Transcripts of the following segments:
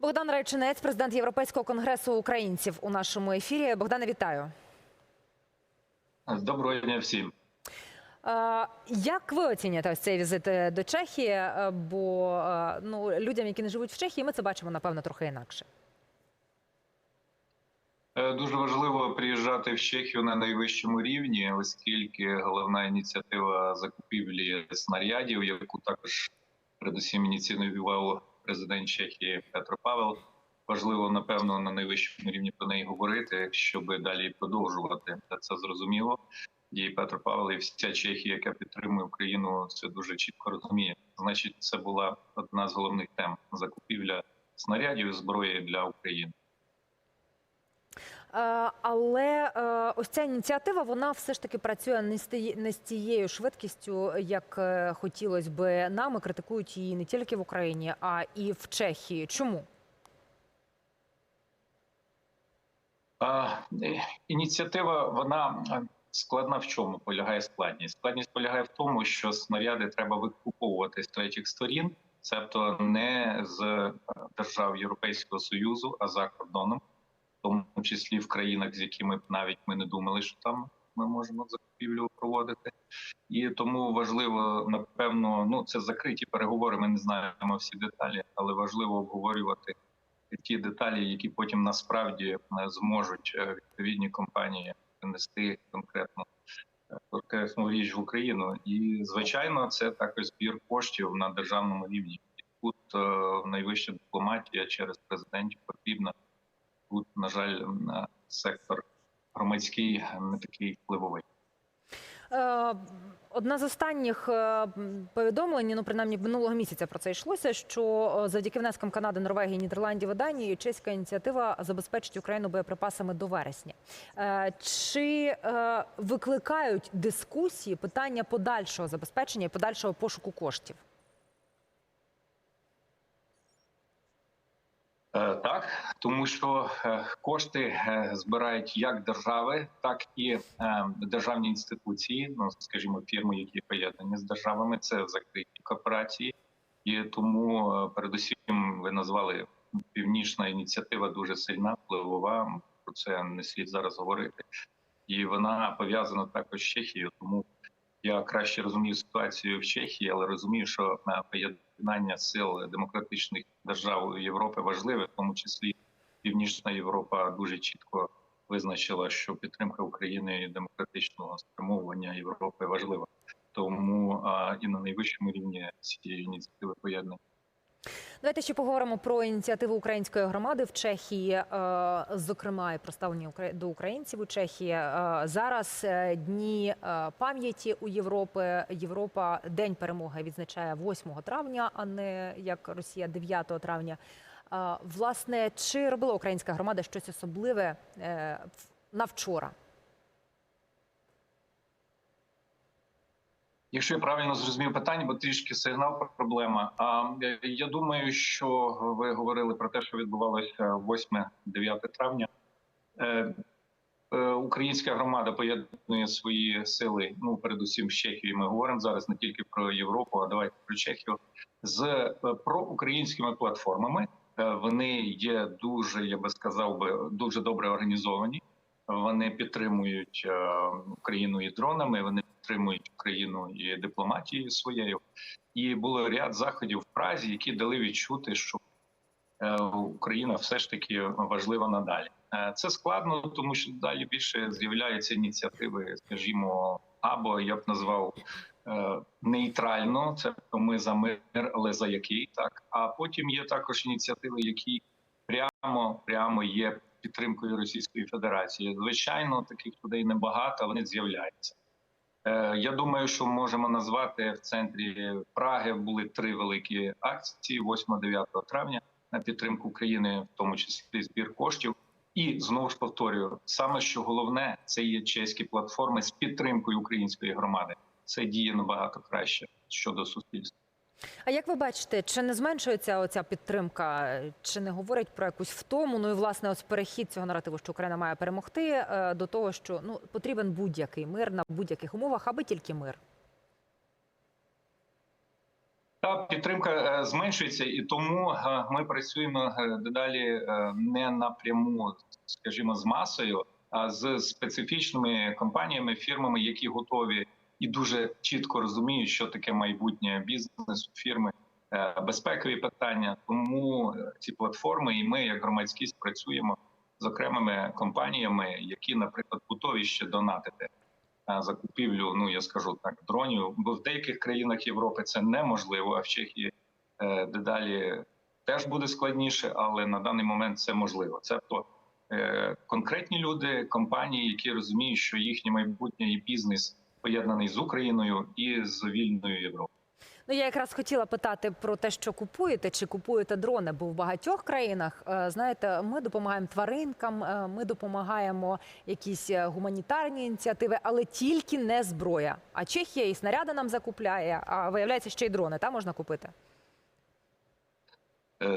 Богдан Райчинець, президент Європейського конгресу українців у нашому ефірі. Богдане, вітаю. Доброго дня всім. Як ви оцінюєте ось цей візит е, до Чехії? Е, Бо е, ну людям, які не живуть в Чехії, ми це бачимо напевно трохи інакше. Дуже важливо приїжджати в Чехію на найвищому рівні, оскільки головна ініціатива закупівлі снарядів, яку також передусім ініціював президент Чехії Петро Павел. Важливо, напевно, на найвищому рівні про неї говорити, щоб далі продовжувати. Це зрозуміло. І Петро Павел і вся Чехія, яка підтримує Україну, це дуже чітко розуміє. Значить, це була одна з головних тем закупівля снарядів і зброї для України. Е, Але е, ось ця ініціатива вона все ж таки працює не з тією швидкістю, як е, хотілося би нам. І критикують її не тільки в Україні, а і в Чехії. Чому? Ініціатива вона складна в чому полягає складність. Складність полягає в тому, що снаряди треба викуповувати з третіх сторін, цебто не з держав Європейського союзу, а за кордоном, тому числі в країнах, з якими навіть ми не думали, що там ми можемо закупівлю проводити. І тому важливо, напевно, ну це закриті переговори. Ми не знаємо всі деталі, але важливо обговорювати ті деталі, які потім насправді е, зможуть е, відповідні компанії принести конкретно е, конкретну річ в Україну. І звичайно, це також збір коштів на державному рівні. Тут найвища дипломатія через президентів потрібна. Тут, на жаль, е, сектор громадський не такий впливовий. Е, Одна з останніх е, повідомлень, ну принаймні минулого місяця про це йшлося. Що е, завдяки внескам Канади, Норвегії, Нідерландів і Данії чеська ініціатива забезпечить Україну боєприпасами до вересня. Е, Чи е, викликають дискусії питання подальшого забезпечення і подальшого пошуку коштів? Так, тому що е, кошти е, збирають як держави, так і е, державні інституції. Ну скажімо, фірми, які поєднані з державами, це закриті корпорації, і тому е, передусім ви назвали північна ініціатива дуже сильна, впливова. Про це не слід зараз говорити, і вона пов'язана також з Чехією. Тому я краще розумію ситуацію в Чехії, але розумію, що е, поєднання сил демократичних держав Європи важливе, в тому числі Північна Європа дуже чітко визначила, що підтримка України і демократичного спрямовування Європи важлива. Тому а, і на найвищому рівні цієї ініціативи поєднані. Давайте ще поговоримо про ініціативу української громади в Чехії, е, зокрема і про ставлення до українців у Чехії. Е, Зараз е, дні пам'яті у Європи. Європа День перемоги відзначає 8 травня, а не як Росія 9 травня. Власне, чи робила українська громада щось особливе на вчора? Якщо я правильно зрозумів питання, бо трішки сигнал проблема. А е, я думаю, що ви говорили про те, що відбувалося 8-9 травня. Е, е, Українська громада поєднує свої сили. Ну, передусім, з Чехією. Ми говоримо зараз не тільки про Європу, а давайте про Чехію з проукраїнськими платформами. Вони є дуже, я би сказав би, дуже добре організовані. Вони підтримують Україну і дронами. Вони підтримують Україну і дипломатією своєю. І було ряд заходів в Празі, які дали відчути, що е, Україна все ж таки важлива надалі. Е, Це складно, тому що далі більше з'являються ініціативи, скажімо, або я б назвав е, нейтрально, це ми за мир, але за який так. А потім є також ініціативи, які прямо прямо є підтримкою Російської Федерації. Звичайно, таких людей небагато, вони з'являються. Е, Я думаю, що можемо назвати в центрі Праги були три великі акції 8-9 травня на підтримку України, в тому числі збір коштів. І знову ж повторюю, саме що головне це є чеські платформи з підтримкою української громади. Це діє набагато краще щодо суспільства. А як ви бачите, чи не зменшується оця підтримка, чи не говорить про якусь втому? Ну і власне, ось перехід цього наративу, що Україна має перемогти, е, до того, що ну потрібен будь-який мир на будь-яких умовах, аби тільки мир. Та підтримка е, зменшується, і тому е, ми працюємо дедалі не напряму, скажімо, з масою, а з специфічними компаніями, фірмами, які готові і дуже чітко розуміють, що таке майбутнє бізнесу, фірми, е, безпекові питання. Тому е, ці платформи, і ми, як громадськість, працюємо з окремими компаніями, які, наприклад, готові ще донатити е, закупівлю. Ну я скажу так, дронів. Бо в деяких країнах Європи це неможливо, а в Чехії дедалі теж буде складніше, але на даний момент це можливо. Це то е, конкретні люди, компанії, які розуміють, що їхнє майбутнє і бізнес поєднаний з Україною і з вільною Європою. Ну, я якраз хотіла питати про те, що купуєте, чи купуєте дрони, бо в багатьох країнах, е, знаєте, ми допомагаємо тваринкам, е, ми допомагаємо якісь е, гуманітарні ініціативи, але тільки не зброя. А Чехія і снаряди нам закупляє, а виявляється, ще й дрони та можна купити.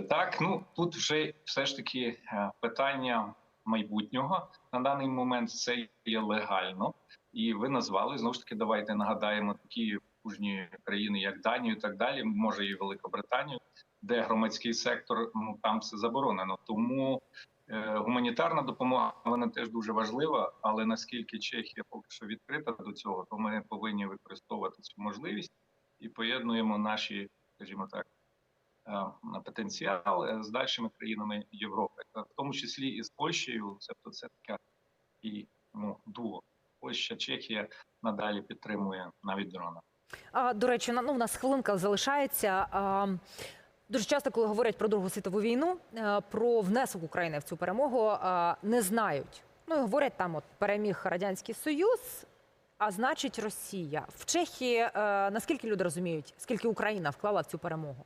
Так, ну тут вже все ж таки питання майбутнього на даний момент це є легально, і ви назвали знову ж таки. Давайте нагадаємо такі пужні країни, як Данію, і так далі, може і Великобританію, де громадський сектор ну там все заборонено. Тому е, гуманітарна допомога вона теж дуже важлива. Але наскільки Чехія поки що відкрита до цього, то ми повинні використовувати цю можливість і поєднуємо наші, скажімо так е, потенціал з дальшими країнами Європи, в тому числі і з Польщею. Тобто це така і ну дуо. Польща, Чехія надалі підтримує навіть дрона. А, до речі, на- ну, у нас хвилинка залишається. А, дуже часто, коли говорять про Другу світову війну, е, про внесок України в цю перемогу не знають. Ну і говорять там, от переміг Радянський Союз, а значить Росія. В Чехії е, наскільки люди розуміють, скільки Україна вклала в цю перемогу? Е,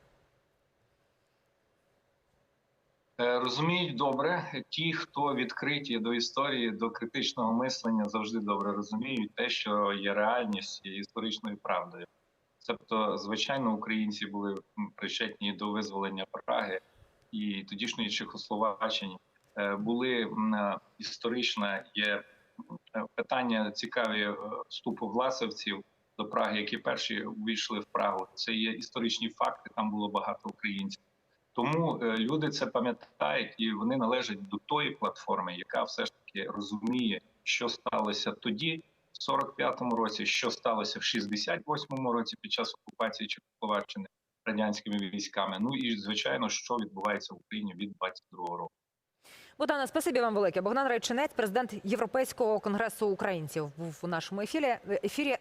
Розуміють добре ті, хто відкриті до історії, до критичного мислення, завжди добре розуміють те, що є реальність і історичною правдою. Тобто, звичайно, українці були причетні до визволення Праги і тодішньої Чехословаччини. Е, Були е, історичне є питання цікаві е, вступу власовців до Праги, які перші увійшли в Прагу. Це є історичні факти. Там було багато українців. Тому е, люди це пам'ятають і вони належать до тої платформи, яка все ж таки розуміє, що сталося тоді, в 45-му році, що сталося в 68-му році під час окупації Чехословаччини радянськими військами. Ну і звичайно, що відбувається в Україні від 22-го року. Богдана, спасибі вам велике. Богдан Райчинець, президент Європейського конгресу українців, був у нашому ефірі. ефірі.